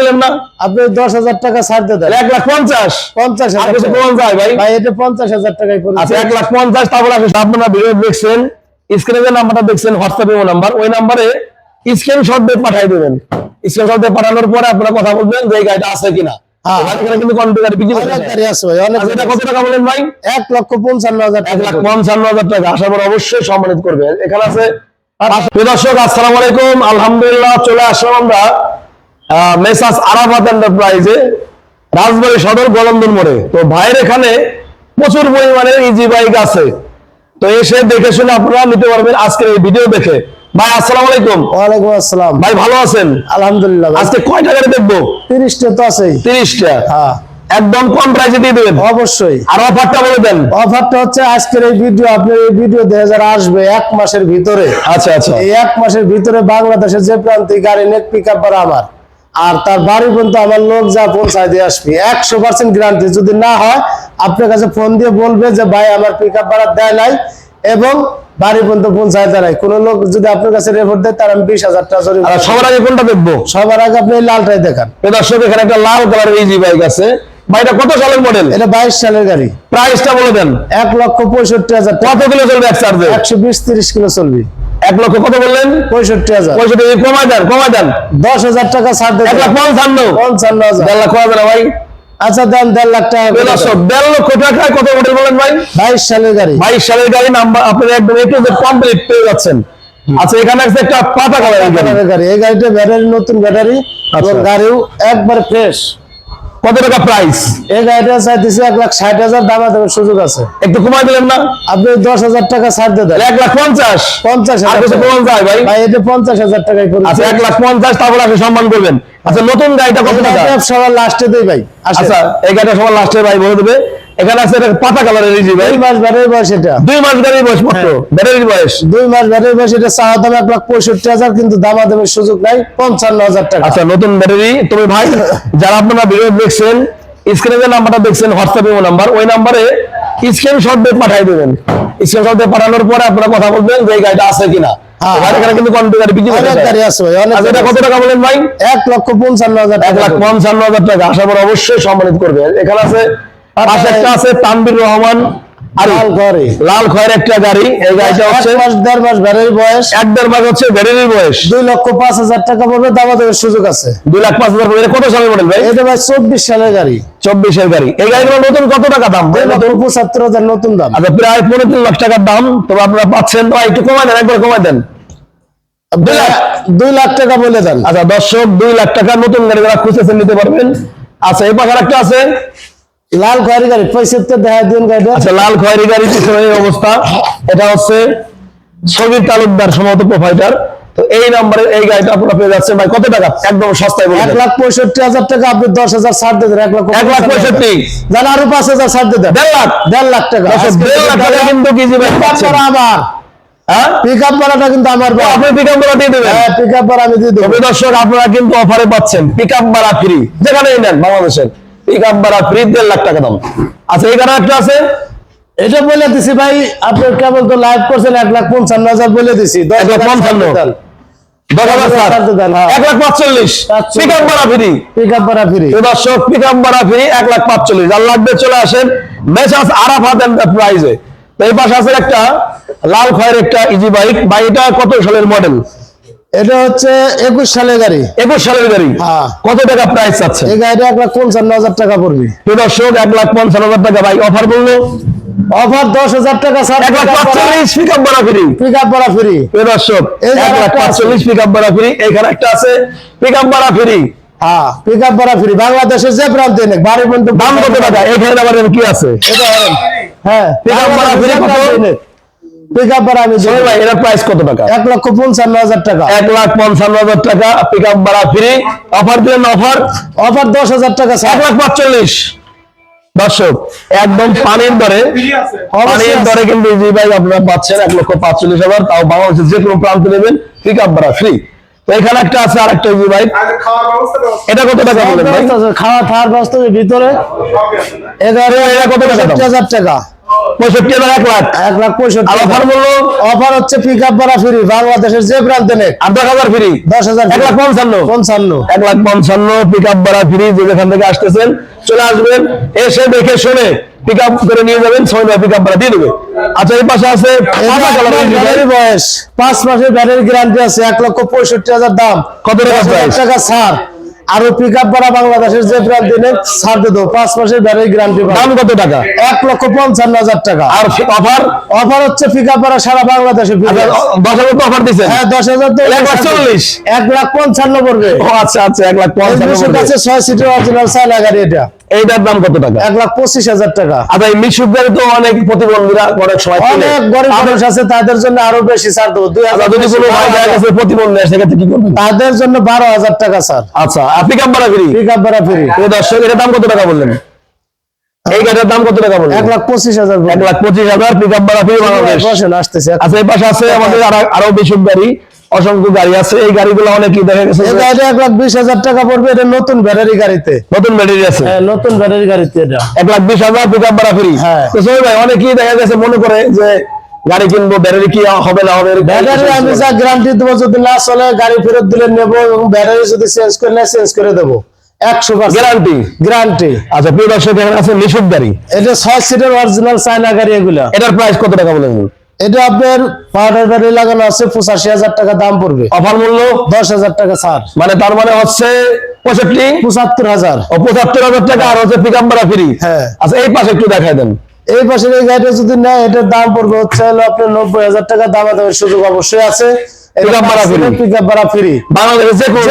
দিলেন না। আপনি দশ হাজার টাকা ছাড় দিয়ে দেন। এক লাখ পঞ্চাশ। পঞ্চাশ হাজার ভাই। ভাই এটা পঞ্চাশ হাজার টাকায় আচ্ছা এক লাখ পঞ্চাশ তারপরে আপনি আপনারা ভিডিও দেখছেন। স্ক্রিনে যে নাম্বারটা দেখছেন হোয়াটসঅ্যাপ নাম্বার। ওই নাম্বারে স্ক্রিনশট দিয়ে পাঠিয়ে দেবেন। স্ক্রিনশট দিয়ে পাঠানোর পরে আপনারা কথা বলবেন যে এই গাড়িটা আছে কিনা। হ্যাঁ। আচ্ছা এটা গাড়ি কত আছে। টাকা বলেন ভাই? এক লক্ষ পঞ্চান্ন হাজার এক লাখ পঞ্চান্ন হাজার টাকা। আসার পর অবশ্যই সম্মানিত করবে এখানে আছে দর্শক আসসালামু আলাইকুম। আলহামদুলিল্লাহ চলে আসলাম আমরা মেসাস আরাফাত এন্টারপ্রাইজে রাজবাড়ী সদর গোলন্দন মোড়ে। তো ভাইয়ের এখানে প্রচুর পরিমাণে ইজি বাইক আছে। তো এসে দেখে শুনে আপনারা নিতে পারবেন আজকের এই ভিডিও দেখে। ভাই আসসালামু আলাইকুম। ওয়ালাইকুম আসসালাম। ভাই ভালো আছেন? আলহামদুলিল্লাহ আজকে কয়টা গাড়ি দেখব? তিরিশটা তো আছেই। তিরিশটা। হ্যাঁ। একদম কম প্রাইসে দিয়ে দেবেন? অবশ্যই। আর অফারটা বলে দেন। অফারটা হচ্ছে আজকের এই ভিডিও আপনার এই ভিডিও হাজার আসবে এক মাসের ভিতরে। আচ্ছা আচ্ছা। এই এক মাসের ভিতরে বাংলাদেশের যে প্রান্তিক গাড়ি নেক পিক আপ আমার আর তার বাড়ি পর্যন্ত আমার লোক যা পৌঁছায় দিয়ে আসবে। একশো পার্সেন্ট গ্যারান্টি যদি না হয় আপনার কাছে ফোন দিয়ে বলবে যে ভাই আমার পিক আপ ভাড়া দেয় নাই এবং বাড়ি পর্যন্ত পৌঁছায় দেয় নাই। কোনো লোক যদি আপনার কাছে রেফার দেয় তার আমি বিশ হাজার টাকা জরিমানা সবার আগে কোনটা দেখব? সবার আগে আপনি লালটাই দেখান। দর্শক এখানে একটা লাল কালারের ইজি বাইক আছে। বাইকটা কত সালের মডেল এটা বাইশ সালের গাড়ি। প্রাইসটা বলে দেন। এক লক্ষ পঁয়ষট্টি হাজার কত কিলো চলবে এক চার্জে একশো বিশ তিরিশ কিলো চলবি। এক লক্ষ কত বললেন? পঁয়ষট্টি হাজার। পয়সাটা কমাই দেন কমাই দেন। দশ হাজার টাকা ছাড় এক লাখ পঞ্চান্ন। পঞ্চান্ন হাজার। দেড় লাখ কমাবে না ভাই। আচ্ছা দেন দেড় লাখ টাকা দেড় লক্ষ টাকায় কত মডেল বলেন ভাই? বাইশ সালের গাড়ি। বাইশ সালের গাড়ি নাম্বার আপনার একদম একটু কমপ্লিট পেয়ে যাচ্ছেন। আচ্ছা এখানে আছে একটা পাতা কালারের গাড়ি। এই গাড়িটা ব্যাটারি নতুন ব্যাটারি আচ্ছা। গাড়িও একবার ফ্রেশ কত টাকা প্রাইস এই গাড়িটা চাইতেছি এক লাখ ষাট হাজার দামা দেওয়ার সুযোগ আছে। একটু কমাই দিলেন না? আপনি দশ হাজার টাকা ছাড় দিয়ে দেন। এক লাখ পঞ্চাশ? পঞ্চাশ হাজার ভাই। ভাই এটা পঞ্চাশ হাজার টাকায় আচ্ছা এক লাখ পঞ্চাশ তারপরে আপনি সম্মান করবেন। আচ্ছা নতুন গাড়িটা কত টাকা? সবার লাস্টে দেই ভাই আচ্ছা এই গাড়িটা সবার লাস্টে ভাই বলে দেবে। এখানে আছে পাতা কালারের ইজি ভাই। দুই মাস ব্যাটারি বয়স এটা। দুই মাস গাড়ির বয়স মাত্র ব্যাটারির বয়স। দুই মাস ব্যাটারি বয়স এটা চাওয়া দাম এক লাখ পঁয়ষট্টি হাজার কিন্তু দামা দামের সুযোগ নাই পঞ্চান্ন হাজার টাকা। আচ্ছা নতুন ব্যাটারি তুমি ভাই যারা আপনারা ভিডিও দেখছেন স্ক্রিনে যে নাম্বারটা দেখছেন হোয়াটসঅ্যাপে নাম্বার ওই নাম্বারে স্ক্রিনশট দিয়ে পাঠিয়ে দেবেন। স্ক্রিনশট দিয়ে পাঠানোর পরে আপনারা কথা বলবেন যে এই গাড়িটা আছে কিনা। হ্যাঁ। আচ্ছা এক লক্ষ পঞ্চান্ন হাজার টাকা। অবশ্যই সম্মানিত করবে এখানে আছে পাশে একটা আছে তানবির রহমান লাল ঘরে। লাল খয়ের একটা গাড়ি এই গাড়িটা হচ্ছে মাস দেড় মাস ব্যাটারি বয়স। এক দেড় মাস হচ্ছে ব্যাটারির বয়স। দুই লক্ষ পাঁচ হাজার টাকা পড়বে দামা দেওয়ার সুযোগ আছে। দুই লাখ পাঁচ হাজার কত সালের মডেল ভাই? এটা ভাই চব্বিশ সালের গাড়ি। চব্বিশের গাড়ি। এই গাড়িগুলো নতুন কত টাকা দাম? পঁচাত্তর হাজার নতুন দাম। আচ্ছা প্রায় পনেরো তিন লাখ টাকার দাম। তবে আপনারা পাচ্ছেন তো একটু কমাই দেন একবার কমাই দেন। দুই লাখ দুই লাখ টাকা বলে দেন। আচ্ছা দর্শক দুই লাখ টাকা নতুন গাড়ি যারা খুঁজেছেন নিতে পারবেন। আচ্ছা এই পাশে একটা আছে। লাল খয়েরি গাড়ি পঁয়ষট্টি দেখা দিন গাড়িটা। আচ্ছা লাল খয়েরি গাড়ি পিছনে এই অবস্থা। এটা হচ্ছে ছবির তালুকদার সম্ভবত প্রোফাইটার তো এই নাম্বারে এই গাড়িটা আপনারা পেয়ে যাচ্ছেন। ভাই কত টাকা? একদম সস্তায় বলে এক লাখ পঁয়ষট্টি হাজার টাকা আপনি দশ হাজার ছাড় দিয়ে দেন এক লাখ এক লাখ পঁয়ষট্টি। জান আরও পাঁচ হাজার ছাড় দিয়ে দেন। দেড় লাখ। দেড় লাখ টাকা। দেড় লাখ টাকা কিন্তু হ্যাঁ? পিক আপ ভাড়াটা কিন্তু আমার ভাই। আপনি দিয়ে দেবেন? হ্যাঁ আমি দিয়ে দর্শক আপনারা কিন্তু অফারে পাচ্ছেন। পিক আপ ভাড়া ফ্রি যেখানেই নেন বাংলাদেশের। পিক আপ ভাড়া ফ্রি দেড় লাখ টাকা দাম। আচ্ছা এখানে একটা আছে। এটা বলে দিছি ভাই আপনি কেবল তো লাইভ করছেন এক লাখ পঞ্চান্ন হাজার বলে দিছি। দশ লাখ পঞ্চান্ন। চলে আসেন মেসাস আরাফাত এন্টারপ্রাইজে। তো এই পাশে আছে একটা লাল খয়ের একটা ইজি বাইক বাইকটা কত সালের মডেল এটা হচ্ছে একুশ সালের গাড়ি। একুশ সালের গাড়ি? হ্যাঁ। কত টাকা প্রাইস আছে? এই গাড়িটা এক লাখ পঞ্চান্ন হাজার টাকা পড়বে। তো দর্শক এক লাখ পঞ্চান্ন হাজার টাকা বাইক অফার বলল। অফার দশ হাজার টাকা ছাড় এক লাখ পাঁচচল্লিশ পিক আপ ভাড়া ফ্রি। পিক আপ ভাড়া ফ্রি। প্রিয় দর্শক এক লাখ পাঁচচল্লিশ পিক আপ ভাড়া ফ্রি। এখানে একটা আছে পিক আপ ভাড়া ফ্রি। হ্যাঁ পিক আপ ভাড়া ফ্রি। বাংলাদেশের যে প্রান্তে নেই বাড়ি পর্যন্ত দাম কত টাকা? এখানে আবার কি আছে? এটা হ্যাঁ Pick up ভাড়া free কত? পিক আপ ভাড়া আমি দিব। ভাই এর প্রাইস কত টাকা? এক লক্ষ পঞ্চান্ন হাজার টাকা। এক লাখ পঞ্চান্ন হাজার টাকা পিক আপ ভাড়া ফ্রি অফার দিলেন অফার অফার দশ হাজার টাকা এক লাখ পাঁচচল্লিশ। দর্শক একদম পানির দরে পানির দরে কিন্তু ইজি বাইক আপনারা পাচ্ছেন এক লক্ষ পাঁচচল্লিশ হাজার তাও বাংলাদেশের যে কোনো প্রান্তে নেবেন পিক আপ ভাড়া ফ্রি তো এখানে একটা আছে আর একটা ব্যবস্থা এটা কত টাকা বলেন ভাই? খাওয়া খাওয়ার ব্যবস্থা ভিতরে। এগারো এটা কত টাকা? হাজার টাকা। পঁয়ষট্টি হাজার এক লাখ? এক লাখ পঁয়ষট্টি অফার মূল্য অফার হচ্ছে পিক আপ ভাড়া ফ্রি বাংলাদেশের যে প্রান্তে নেই আট লাখ হাজার ফ্রি দশ হাজার এক লাখ পঞ্চান্ন? পঞ্চান্ন। এক লাখ পঞ্চান্ন পিক আপ ভাড়া ফ্রি যে যেখান থেকে আসতেছেন চলে আসবেন এসে দেখে শুনে পিক আপ করে নিয়ে যাবেন ছয় মাস পিক আপ ভাড়া দিয়ে দেবে। আচ্ছা এই পাশে আছে বয়স। পাঁচ মাসের ব্যাটারি গ্যারান্টি আছে এক লক্ষ পঁয়ষট্টি হাজার দাম। কত টাকা ছাড়। আরও পিক আপ করা বাংলাদেশের যে নেই ছাড় দিয়ে দেবো। পাঁচ মাসের ব্যাটারি গ্যারান্টি দাম কত টাকা? এক লক্ষ পঞ্চান্ন হাজার টাকা। আর অফার অফার হচ্ছে পিক আপ করা সারা বাংলাদেশে free। দশ হাজার তো অফার দিচ্ছে হ্যাঁ দশ হাজার তো এক লাখ চল্লিশ। এক লাখ পঞ্চান্ন পড়বে। ও আচ্ছা আচ্ছা এক লাখ পঞ্চান্ন ছয় সিটের অরিজিনাল সাইলা গাড়ি এটা। এইটার দাম কত টাকা? এক লাখ পঁচিশ হাজার টাকা। আচ্ছা মিশুক গাড়ি তো অনেক প্রতিবন্ধীরা অনেক সময় অনেক গরিব মানুষ আছে তাদের জন্য আরও বেশি ছাড় দেবো। দুই আচ্ছা, হাজার যদি কোনো ভাই দেখা গেছে প্রতিবন্ধী সেক্ষেত্রে কি করবেন? তাদের জন্য বারো হাজার টাকা স্যার আচ্ছা ভাড়া ফ্রি? পিক আপ ভাড়া ফ্রি। দর্শক এটার দাম কত টাকা বললেন? এই গাড়ির দাম কত টাকা বললেন? এক লাখ পঁচিশ হাজার এক লাখ পঁচিশ হাজার পিক আপ ভাড়া ফ্রি বাংলাদেশ। আসতেছে। আচ্ছা এই পাশে আছে আমাদের আরো- আরও বেশি গাড়ি। অসংখ্য গাড়ি আছে। এই গাড়িগুলো অনেকই দেখা গেছে এই যে এক লাখ বিশ হাজার টাকা পড়বে এটা নতুন ব্যাটারি গাড়িতে। নতুন ব্যাটারি আছে। হ্যাঁ নতুন ব্যাটারি গাড়িতে এটা। এক লাখ বিশ হাজার পিক আপ ভাড়া ফ্রি হ্যাঁ। তো ভাই অনেকেই দেখা গেছে মনে করে যে গাড়ি কিনবো ব্যাটারি কি হবে না হবে ব্যাটারি আমি যা গ্যারান্টি দেবো যদি না চলে গাড়ি ফেরত দিলে নেব এবং ব্যাটারি যদি চেঞ্জ করলে চেঞ্জ করে দেবো। একশো গ্যারান্টি গ্যারান্টি আচ্ছা প্রিয় দর্শক এখানে আছে মিশুক গাড়ি। এটা ছয় সিটের অরিজিনাল চায়না গাড়ি এগুলা। এটার প্রাইস কত টাকা বলেন? এটা আপনার পাউডার ব্যাটারি লাগানো আছে পঁচাশি হাজার টাকা দাম পড়বে। অফার মূল্য? দশ হাজার টাকা ছাড় মানে তার মানে হচ্ছে পঁয়ষট্টি? পঁচাত্তর হাজার। ও পঁচাত্তর হাজার টাকা আর হচ্ছে পিক ফ্রি হ্যাঁ। আচ্ছা এই পাশে একটু দেখাই দেন। এই পাশের এই গাড়িটা যদি নেয় এটার দাম পড়বে হচ্ছে হলো আপনার নব্বই হাজার টাকা দাম দামের সুযোগ অবশ্যই আছে। পিক আপ ভাড়া ফ্রি বাংলাদেশে যে কোনো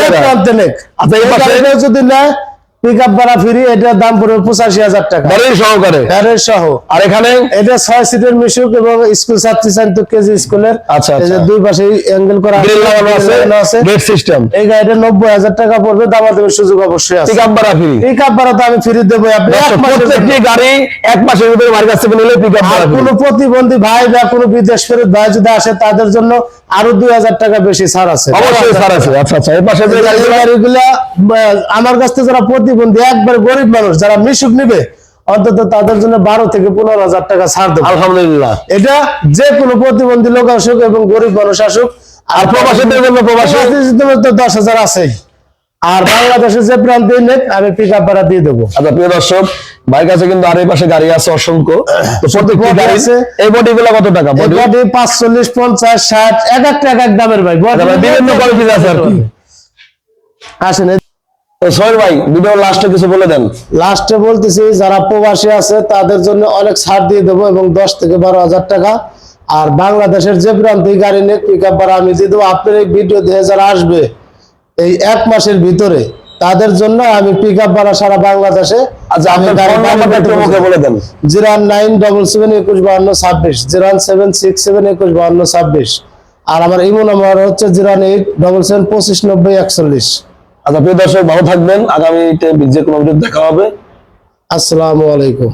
আচ্ছা, এই পাশে- যদি নেয় পিক আপ ভাড়া ফ্রি এটার দাম পড়বে পঁচাশি হাজার টাকা। ব্যাটারি সহকারে? সহ। আর এখানে? এটা সিটের মিশুক এবং স্কুল ছাত্রী কেজি স্কুলের। আচ্ছা, এই যে আচ্ছা। দুই পাশে অ্যাঙ্গেল করা আছে গেট সিস্টেম এই গাড়িটা টাকা পড়বে দামা সুযোগ অবশ্যই আছে। পিক আপ ভাড়া ফ্রি। পিক আপ ভাড়া তো আমি ফ্রি দেবো আপনি। প্রত্যেকটি গাড়ি এক মাসের ভিতরে বাড়ির কাছ থেকে নিলে পিক আপ আর ভাড়া কোনো প্রতিবন্ধী ভাই বা কোনো বিদেশ ফেরত ভাই যদি আসে তাদের জন্য আরও দুই হাজার টাকা বেশি ছাড় আছে। অবশ্যই ছাড় আছে। আচ্ছা আচ্ছা এই পাশে যে গাড়িগুলো আমার কাছ থেকে যারা প্রতিবন্ধী একবার গরিব মানুষ যারা মিশুক নিবে অন্তত তাদের জন্য বারো থেকে পনেরো হাজার টাকা ছাড় দেবো। আলহামদুলিল্লাহ। এটা যে কোনো প্রতিবন্ধী লোক আসুক এবং গরিব মানুষ আসুক আর প্রবাসীদের জন্য প্রবাসী তো দশ হাজার আছেই। আর বাংলাদেশের যে প্রান্তে নেক আমি পিক আপ ভাড়া দিয়ে দেবো। আচ্ছা প্রিয় দর্শক ভাইয়ের কাছে কিন্তু আর এই পাশে গাড়ি আছে অসংখ্য। তো প্রত্যেকটি গাড়ি আছে। এই বডি গুলো কত টাকা? বডি বডি পাঁচচল্লিশ পঞ্চাশ ষাট এক একটা এক এক দামের ভাই। আচ্ছা, বিভিন্ন কোয়ালিটির আছে আর কি। আসেন সোহেল ভাই ভিডিও লাস্টে কিছু বলে দেন। লাস্টে বলতেছি যারা প্রবাসী আছে তাদের জন্য অনেক ছাড় দিয়ে দেবো এবং দশ থেকে বারো হাজার টাকা। আর বাংলাদেশের যে প্রান্তে গাড়ি নিয়ে পিক আপ ভাড়া আমি দিয়ে দেবো। আপনার এই ভিডিও দেখে যারা আসবে এই এক মাসের ভিতরে তাদের জন্য আমি পিক আপ ভাড়া সারা বাংলাদেশে আচ্ছা জিরো নাইন ডবল সেভেন একুশ বাহান্ন ছাব্বিশ জিরো সেভেন সিক্স সেভেন একুশ বাহান্ন ছাব্বিশ। আর আমার ইমো নাম্বার হচ্ছে জিরো এইট ডবল সেভেন পঁচিশ নব্বই একচল্লিশ। আচ্ছা প্রিয় দর্শক ভালো থাকবেন। আগামীতে যে কোনো দেখা হবে। আসসালামু আলাইকুম।